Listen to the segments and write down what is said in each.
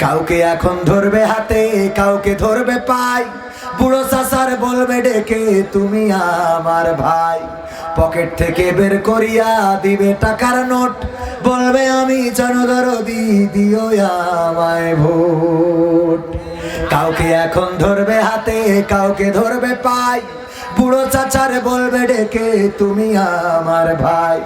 কাউকে এখন ধরবে হাতে, কাউকে ধরবে পাই বুড়ো চাচার বলবে, ডেকে তুমি আমার ভাই। পকেট থেকে বের করিয়া দিবে টাকার নোট। বলবে, আমি জনদরদি, দিও আমায় ভোট। কাউকে এখন ধরবে হাতে, কাউকে ধরবে পাই বুড়ো চাচার বলবে, ডেকে তুমি আমার ভাই।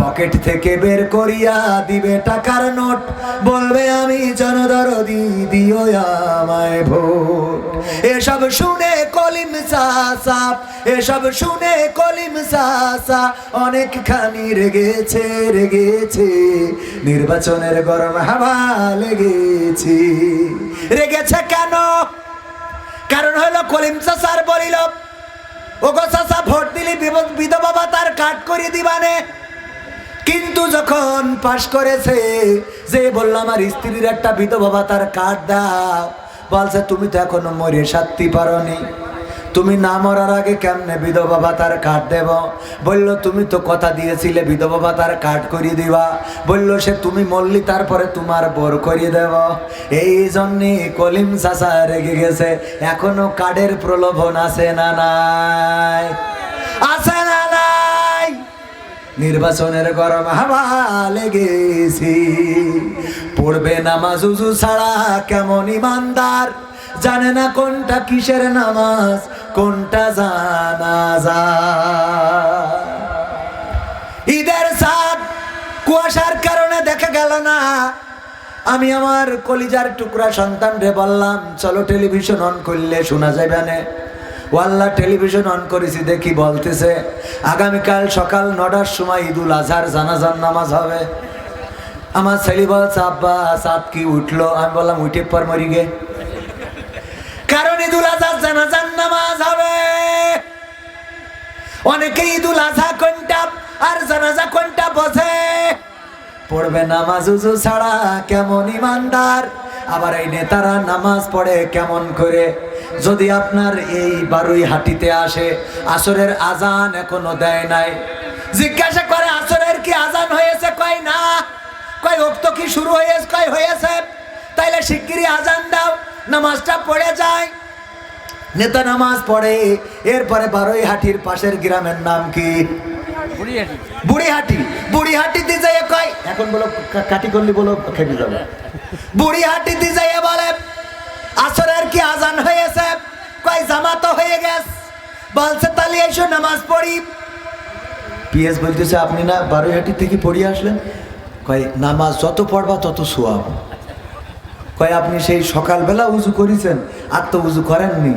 পকেট থেকে বের করিয়া দিবে টাকার নোট। বলবে, আমি জনদরদি, দিও আমায় ভোট। এসব শুনে কলিম চাচা, এসব শুনে কলিম চাচা অনেকখানি রেগেছে রেগেছে। নির্বাচনের গরম হাওয়া লেগেছে। রেগেছে কেন? কারণ হলো কলিম চাচার বলিল ভোট বিধবা ভাতার কিন্তু যখন পাশ করেছে, যে একটা বিধবা ভাতার দাও। বলছে, তুমি তো এখনও মরে সাত্তি পারনি। তুমি না মরার আগে কেমনে বিধবা ভাতার কার্ড দেব? বলল, তুমি তো কথা দিয়েছিলে, বিধবা ভাতার কার্ড করিয়ে দিবা। বলল, সে তুমি মরলি, তারপরে তোমার বোর করিয়ে দেব। এই জন্যে কলিম চাচা রেগে গেছে। এখনও কার্ডের প্রলোভন আছে না নাই? আছে না নাই? নির্বাচনের গরম হাওয়া লেগেছি। পড়বে নামাজ উজু ছাড়া কেমন ইমানদার? জানে না কোনটা কিসের নামাজ? কোনটা জানাজা ঈদের সাত কুয়াশার কারণে দেখা গেল না। আমি আমার কলিজার টুকরা সন্তান রে বললাম, চলো টেলিভিশন অন করলে শোনা যাবে না। ওয়াল্লা, টেলিভিশন অন করেছি দেখি বলতেছে, আগামীকাল সকাল নটার সময় ঈদুল আজহার জানাজার নামাজ হবে। আমার ছেলে বলছে, আব্বা সাত কি উঠল? আমি বললাম, উঠে পর মরি গে কারণ ঈদুল আজহার জানাজার নামাজ হবে। অনেকে ঈদুল আজহা কোনটা আর জানাজা কোনটা বসে পড়বে নামাজ উজু ছাড়া কেমন ইমানদার আবার এই নেতারা নামাজ পড়ে কেমন করে? যদি আপনার এই বারুই হাটিতে আসে, আসরের আজান এখনও দেয় নাই। জিজ্ঞাসা করে, আসরের কি আজান হয়েছে? কয় না। কয়, উক্ত কি শুরু হয়েছে? কয়, হয়েছে। তাইলে শিগগিরই আজান দাও নামাজটা পড়ে যায়। নেতা নামাজ পড়ে এরপরে বারোই হাটির পাশের গ্রামের নাম কি? বুড়িহাটি। বুড়িহাটিতে যাই কয়? এখন বলো কাটি করলি বলো খেপে যাবে। বুড়িহাটিতে যাই বলে আসরের কি আজান হয়েছে? কয় জামাতো হয়ে গেছে। বলছে তাহলে এসো নামাজ পড়ি। পিএস বলতেছে আপনি না বারোইহাটি থেকে পড়িয়ে আসলেন? কয় নামাজ যত পড়বা তত সোয়াব। কয়, আপনি সেই সকালবেলা উজু করেছেন, আর তো উজু করেননি।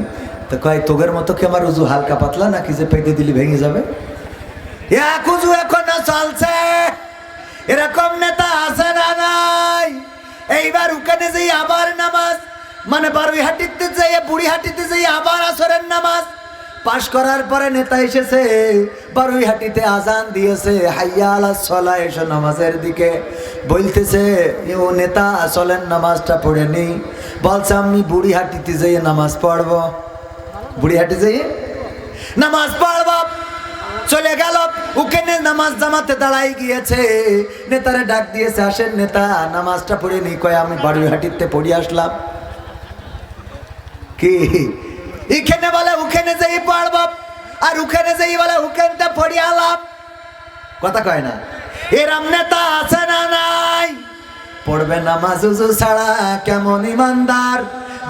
তো কয়, তোগের মতো কি আমার উজু হালকা পাতলা, নাকি যে পেটে দিলি ভেঙে যাবে? এক উজু এখনও চলছে, এরকম নেতা আছে না নাই। এইবার ওখানে যেই আবার নামাজ মানে বারুই হাটিতে যাই বুড়ি হাটিতে যাই আবার আসরের নামাজ, পাশ করার পরে নেতা এসেছে, বারুই হাটিতে আজান দিয়েছে হাইয়া আলা সলা এসো নামাজের দিকে। বলতেছে ও নেতা, চলেন, নামাজটা পড়ে নেই। বলছে, আমি বুড়ি হাটিতে যাই নামাজ পড়ব। বুড়ি হাটি যাই নামাজ পড়ব। চলে গেল। ওখানে নামাজ জামাতে দাঁড়াই গিয়েছে। নেতারে ডাক দিয়েছে, আসেন নেতা, নামাজটা পড়ে নি কয়, আমি বাড়িহাটিতে পড়ে আসলাম। কি? এখানে বলে ওখানে যেই পড়ব। আর ওখানে যেই বলে ওখানটা পড়ে আলাম। কথা কয় না। এরম নেতা আছে না নাই? পড়বে নামাজ উজু ছাড়া কেমন ইমানদার?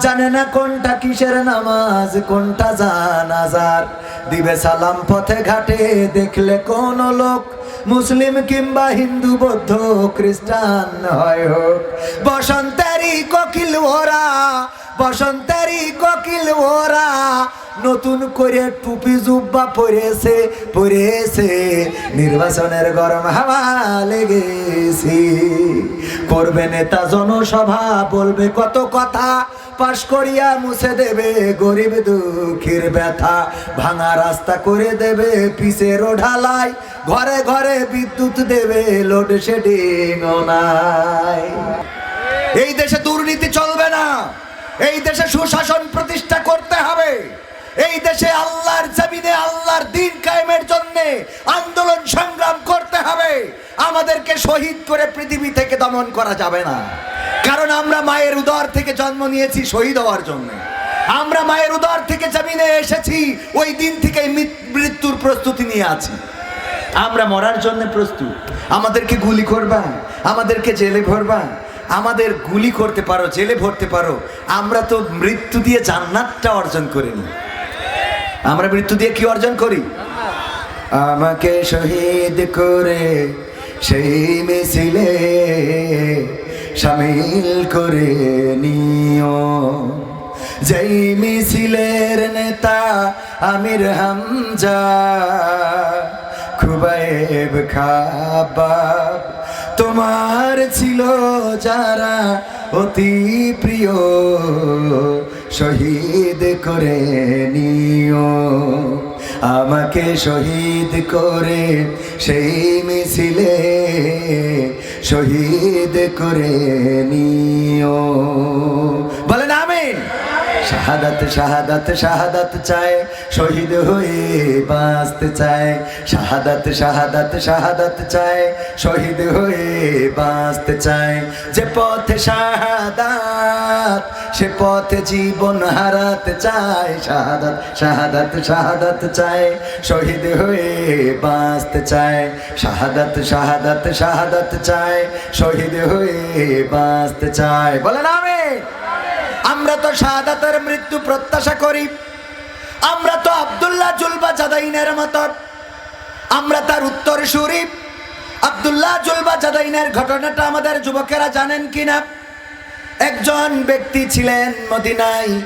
জানে না কোনটা কিসের নামাজ, কোনটা জানাজার দিবে সালাম পথে ঘাটে, দেখলে কোন লোক? মুসলিম কিংবা হিন্দু, বৌদ্ধ, খ্রিস্টান, হয় হোক। বসন্তেরই কোকিল ওরা, বসন্তেরই কোকিল ওরা। নতুন করে টুপি জুব্বা পরেছে পরেছে। নির্বাচনের গরম হাওয়া লেগেছে। করবে নেতা জনসভা, বলবে কত কথা। পাশ করিয়া মুছে দেবে গরিব দুঃখীর ব্যথা। ভাঙা রাস্তা করে দেবে পিসের ঢালাই। ঘরে ঘরে বিদ্যুৎ দেবে লোডশেডিং নাই। এই দেশে দুর্নীতি চলবে না। এই দেশে সুশাসন প্রতিষ্ঠা করতে হবে। এই দেশে আল্লাহর জমিনে আল্লাহর দিন কায়েমের জন্য আন্দোলন সংগ্রাম করতে হবে। আমাদেরকে শহীদ করে পৃথিবী থেকে দমন করা যাবে না। কারণ আমরা মায়ের উদর থেকে জন্ম নিয়েছি শহীদ হওয়ার জন্য। আমরা মায়ের উদর থেকে জমিনে এসেছি, ওই দিন থেকে মৃত্যুর প্রস্তুতি নিয়ে আছি। আমরা মরার জন্য প্রস্তুত। আমাদেরকে গুলি করবা, আমাদেরকে জেলে ভরবা। আমাদের গুলি করতে পারো, জেলে ভরতে পারো। আমরা তো মৃত্যু দিয়ে জান্নাতটা অর্জন করিনি। আমরা মৃত্যু দিয়ে কি অর্জন করি? আমাকে শহীদ করে, সেই মিছিলে সামিল করে নিও। যেই মিছিলের নেতা আমির হামজা খুবাইব খাবাব, তোমার ছিল যারা অতি প্রিয়। শহীদ করে নিও। আমাকে শহীদ করে সেই মিছিলে শহীদ করে নিও। বলেন আমিন। শাহাদাত শাহাদাত শাহাদাত চায়, শহীদ হয়ে বাঁচতে চায়। শাহাদাত শাহাদাত শাহাদাত চায়, শহীদ হয়ে বাঁচতে চায়। যে পথে শাহাদাত, সে পথে জীবন হারাতে চায়। শাহাদাত শাহাদাত শাহাদাত চায়, শহীদ হয়ে বাঁচতে চায়। শাহাদাত শাহাদাত শাহাদাত চায়, শহীদ হয়ে বাঁচতে চায়। বলেন আমিন। আমরা তো শাহাদাতের মৃত্যু প্রত্যাশা করি। আমরা তো আব্দুল্লাহ জুলবা জাদাইনের মত। আমরা তার উত্তর সুরি। আব্দুল্লাহ জুলবা জাদাইনের ঘটনাটা আমাদের যুবকেরা জানেন কিনা? একজন ব্যক্তি ছিলেন মদিনায়।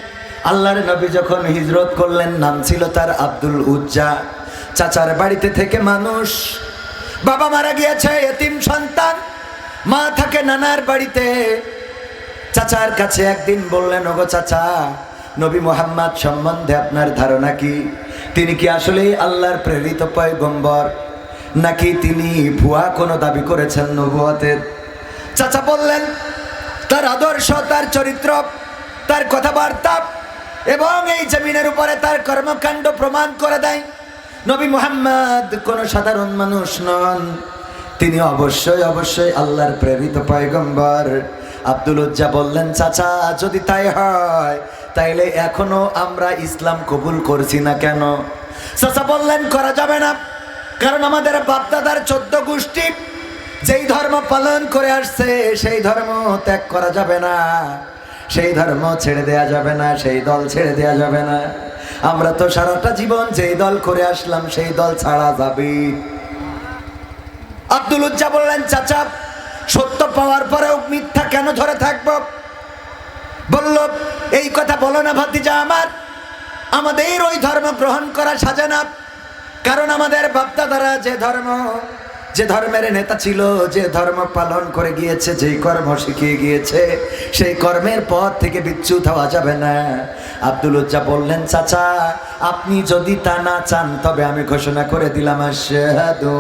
আল্লাহর নবী যখন হিজরত করলেন, নাম ছিল তার আব্দুল উজ্জা। চাচার বাড়িতে থেকে মানুষ। বাবা মারা গিয়েছে, এতিম সন্তান। মা থাকে নানার বাড়িতে। চাচার কাছে একদিন বললেন, ওগো চাচা, নবী মোহাম্মদ সম্বন্ধে আপনার ধারণা কি? তিনি কি আসলেই আল্লাহর প্রেরিত পয়গম্বর? নাকি তিনি ভুয়া কোনো দাবি করেছেন নবুয়তের? চাচা বললেন, তার আদর্শ, তার চরিত্র, তার কথাবার্তা এবং এই জমিনের উপরে তার কর্মকাণ্ড প্রমাণ করে দেয়। নবী মোহাম্মদ কোনো সাধারণ মানুষ নন। তিনি অবশ্যই অবশ্যই আল্লাহর প্রেরিত পয়গম্বর। আব্দুল উজ্জা বললেন, চাচা, যদি তাই হয়, তাইলে এখনও আমরা ইসলাম কবুল করছি না কেন? চাচা বললেন, করা যাবে না। কারণ আমাদের বাপদাদার চোদ্দ গোষ্ঠী, যেই ধর্ম পালন করে আসছে, সেই ধর্ম ত্যাগ করা যাবে না। সেই ধর্ম ছেড়ে দেয়া যাবে না, সেই দল ছেড়ে দেয়া যাবে না। আমরা তো সারাটা জীবন যেই দল করে আসলাম, সেই দল ছাড়া যাবে আব্দুল উজ্জা বললেন, চাচা সত্য পাওয়ার পরেও মিথ্যা কেন ধরে থাকব? বলল, এই কথা বলো না ভাতিজা আমার। আমাদের ওই ধর্ম গ্রহণ করা সাজে না। কারণ আমাদের বাপদাদারা যে ধর্ম যে ধর্মের নেতা ছিল, যে ধর্ম পালন করে গিয়েছে, যেই কর্ম শিখিয়ে গিয়েছে, সেই কর্মের পথ থেকে বিচ্যুত হওয়া যাবে না। আব্দুল উজ্জা বললেন, চাচা, আপনি যদি তা না চান, তবে আমি ঘোষণা করে দিলাম, আশহাদু